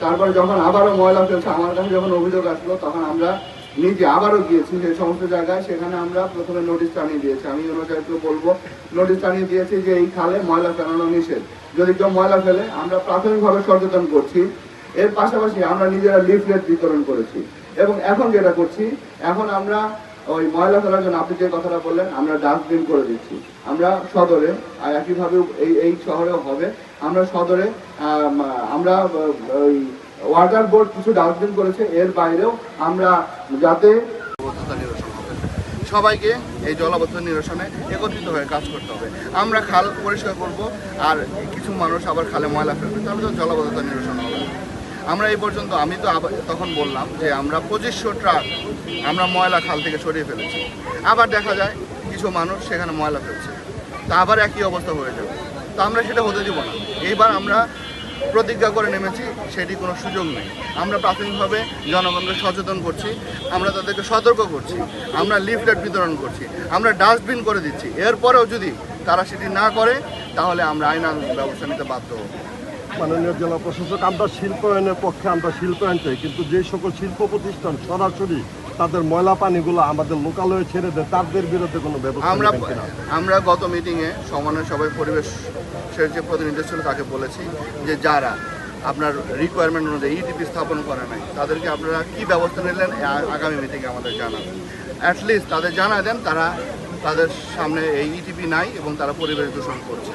তারপরে যখন আবারও ময়লা ফেলছে, আমার কাছে যখন অভিযোগ আসলো, তখন আমরা নিজে আবারও গিয়েছি সেই সমস্ত জায়গায়। সেখানে আমরা প্রথমে নোটিশ টানিয়ে দিয়েছি। আমি ইউনোসাইডকে বলব নোটিশ টানিয়ে দিয়েছি যে এই খালে ময়লা ফেলানো নিষেধ। যদি কেউ ময়লা ফেলে, আমরা প্রাথমিকভাবে সচেতন করছি। এর পাশাপাশি আমরা নিজেরা লিফলেট বিতরণ করেছি। এবং এখন যেটা করছি, এখন আমরা ওই ময়লা ফেলার জন্য আপনি যে কথাটা বললেন, আমরা ডাস্টবিন করে দিচ্ছি। আমরা সদরে, আর একইভাবে এই এই শহরেও হবে। আমরা সদরে আমরা ওই ওয়াটার বোর্ড কিছু ডাস্টবিন করেছে, এর বাইরেও আমরা যাতে সবাইকে এই জলাবদ্ধতা নিরসনে একত্রিত হয়ে কাজ করতে হবে। আমরা খাল পরিষ্কার করব, আর কিছু মানুষ আবার খালে ময়লা ফেলবে। তাহলে তো জলাবদ্ধতা নিরসন হবে। আমরা এই পর্যন্ত, আমি তো তখন বললাম যে আমরা পঁচিশশো ট্রাক আমরা ময়লা খাল থেকে সরিয়ে ফেলেছি। আবার দেখা যায় কিছু মানুষ সেখানে ময়লা ফেলছে। তা আবার একই অবস্থা হয়ে যাবে। তো আমরা সেটা হতে দিব না। এইবার আমরা প্রতিজ্ঞা করে নেমেছি, সেটি কোনো সুযোগ নেই। আমরা প্রাথমিকভাবে জনগণকে সচেতন করছি, আমরা তাদেরকে সতর্ক করছি, আমরা লিফলেট বিতরণ করছি, আমরা ডাস্টবিন করে দিচ্ছি। এরপরেও যদি তারা সেটি না করে, তাহলে আমরা আইনান ব্যবস্থা নিতে বাধ্য হব। মাননীয় জেলা প্রশাসক, আমরা শিল্পায়নের পক্ষে আমরা শিল্পায়ন চাই, কিন্তু যে সকল শিল্প প্রতিষ্ঠান সরাসরি তাদের ময়লা পানিগুলো আমাদের লোকালয়ে ছেড়ে দেয় তাদের বিরুদ্ধে কোনো ব্যবস্থা আমরা? আমরা গত মিটিংয়ে সমানের সবাই পরিবেশের যে প্রতিনিধি ছিল তাকে বলেছি যে যারা আপনার রিকোয়ারমেন্ট অনুযায়ী ইটিপি স্থাপন করে নাই তাদেরকে আপনারা কি ব্যবস্থা নিলেন আগামী মিটিংয়ে আমাদের জানাবেন অ্যাটলিস্ট তাদের জানা দেন তারা তাদের সামনে এই ইটিপি নাই এবং তারা পরিবেশ দূষণ করছে